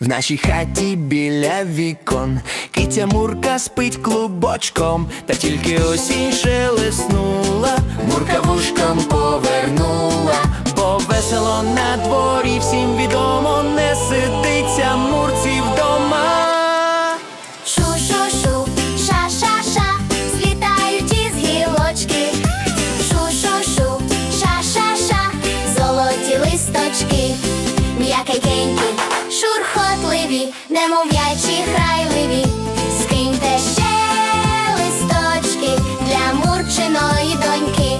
В нашій хаті біля вікон. Киця Мурка спить клубочком, та тільки осінь шелеснула, Мурка вушком повернула, бо весело на дворі всім відомо, не сидиться мурці вдома. Шу-шу-шу, ша-ша-ша, злітають гілочки. Шу-шу-шу, ша-ша-ша, золоті листочки, м'якенькі, шурхотливі, немов'ячі грайливі. Скиньте ще листочки для мурчиної доньки.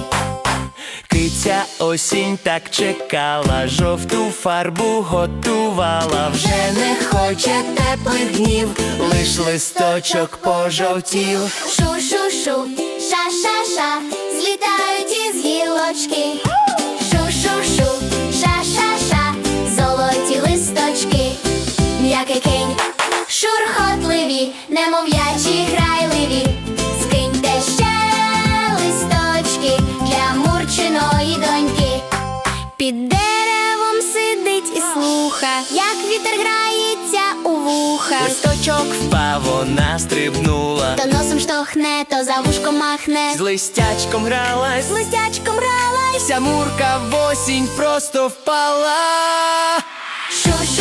Киця осінь так чекала, жовту фарбу готувала, вже не хоче теплих днів, лиш листочок пожовтів. Шу-шу-шу, ша-ша-ша, злітають із гілочки. М'якенькі, шурхотливі, немов'ячі грайливі. Скиньте ще листочки для мурчиної доньки. Під деревом сидить і слуха, як вітер грається у вухах. Листочок впав, вона стрибнула, То носом штовхне, то за вушком махне. з листячком гралась, З листячком гралась. вся мурка в осінь просто впала. Шу-шу-шу,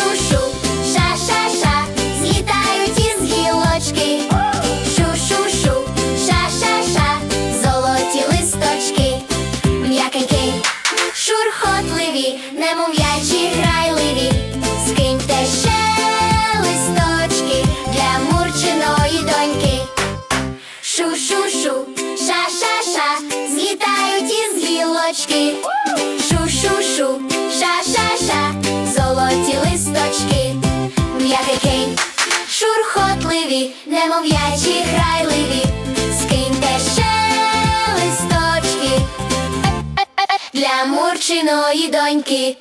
немов'ячі грайливі. Скиньте ще листочки для мурчиної доньки. Шу-шу-шу, ша-ша-ша, із гілочки. Шу-шу-шу, ша-ша-ша, золоті листочки, м'якенькі, шурхотливі, немов'ячі грайливі. Для мурчиної доньки.